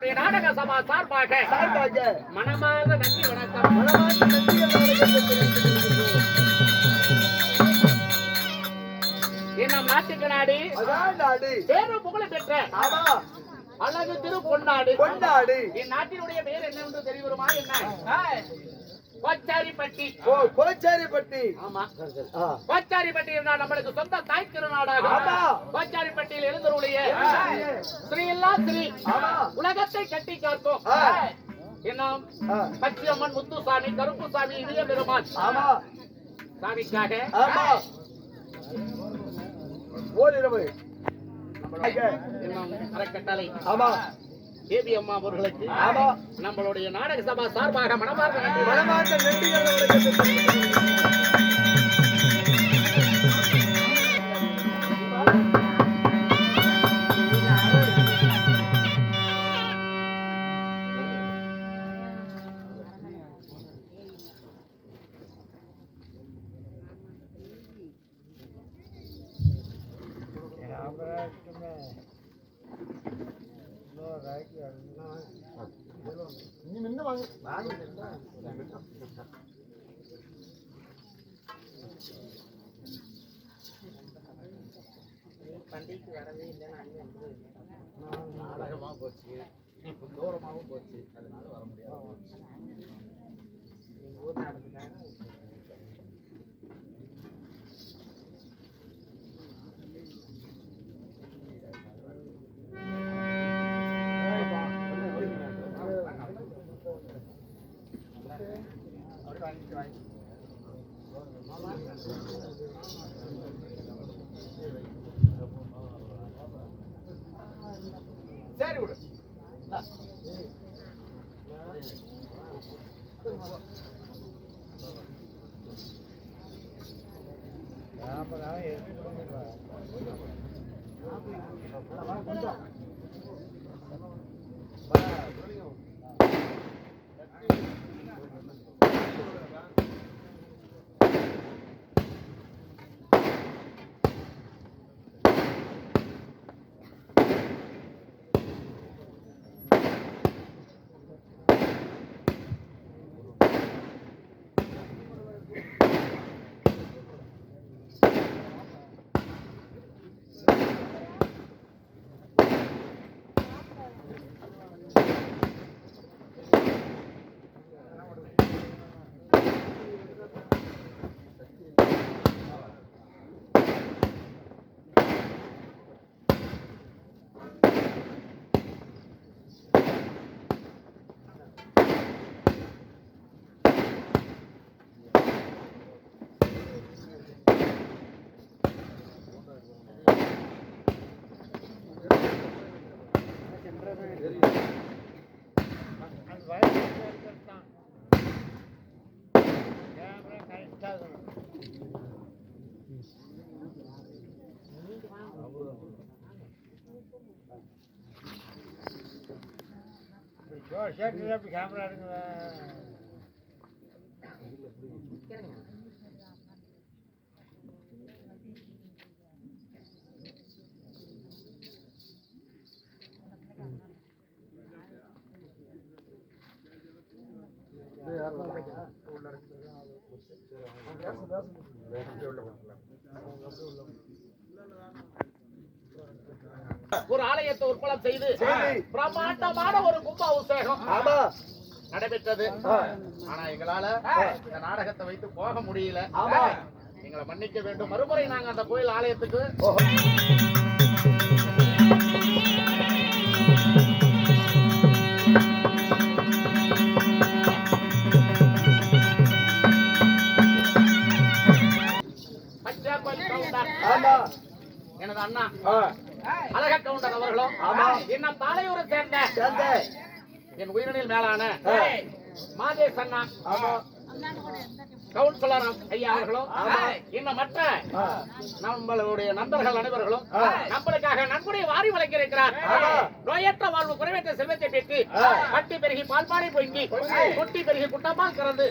நாடக சபா சார்பாக மனமார்ந்த நன்றி வணக்கம். மனமார்ந்த. நம் நாட்டுக்கு நாடு. பேரும் புகழ் பெற்ற அழகு திரு பொன்னாடு. கொண்டாடு இந்நாட்டினுடைய பெயர் என்னவென்று தெரியுமா என்ன? கோச்சாரிப்பட்டி. ஓ கோச்சாரிப்பட்டி. ஆமா. கோச்சாரிப்பட்டி நம்மளுக்கு சொந்த தாய் திருநாடாகும் ஆமா. கோச்சாரிப்பட்டியில் எழுந்தருடைய ஸ்ரீ இல்லா ஸ்ரீ. உலகத்தை கட்டி. இன்னும் ஆ. பச்சையம்மன் முத்துசாமி கருப்புசாமி இதய பெருமான் ஆமா. சாமிக்காக. ஓரிரவு. அறக்கட்டளை. ஆமா. தேவி அம்மா அவர்களுக்கு ஆமா. நம்மளுடைய நாடக சபா சார்பாக மனமார்ந்த நன்றி. வணக்கம். மனமார்ந்த நன்றிகள் நாடகத்தை தெரிவித்துக் கொள்கிறோம். நாடகமாக போச்சு இப்போ தூரமாகவும் போச்சு அதனால வர முடியாது சரி விடு கேமரா எடுங்க ஒரு ஆலயத்தை உற்பலம் செய்து. பிரம்மாண்டமான ஒரு கும்ப அபிஷேகம் ஆமா. நடைபெற்றது. ஆனா எங்களால இந்த நாடகத்தை வைத்து போக முடியல. எங்களை மன்னிக்க வேண்டும். மறுமுறை நாங்க அந்த கோயில் ஆலயத்துக்கு எனது அண்ணா ஆ. அழக கவுண்டர் அவர்களும் ஆமா. இன்னும் தாலையூரை சேர்ந்த சேர்ந்த என் உயிரினில் மேலான ஆ. மாதேஷ் அண்ணா ஆமா கவுன்சிலர் ஐயா அவர்களும் ஆமா. இன்னும் மற்ற. நம்மளுடைய நண்பர்கள் அனைவர்களும். நம்மளுக்காக நன்கொடை வாரி வழங்கியிருக்கிறார். நோயற்ற வாழ்வு குறைவற்ற செல்வத்தை பெற்று. பட்டி பெருகி பால்பாடி பொங்கி குட்டி பெருகி குட்டமாக கறந்து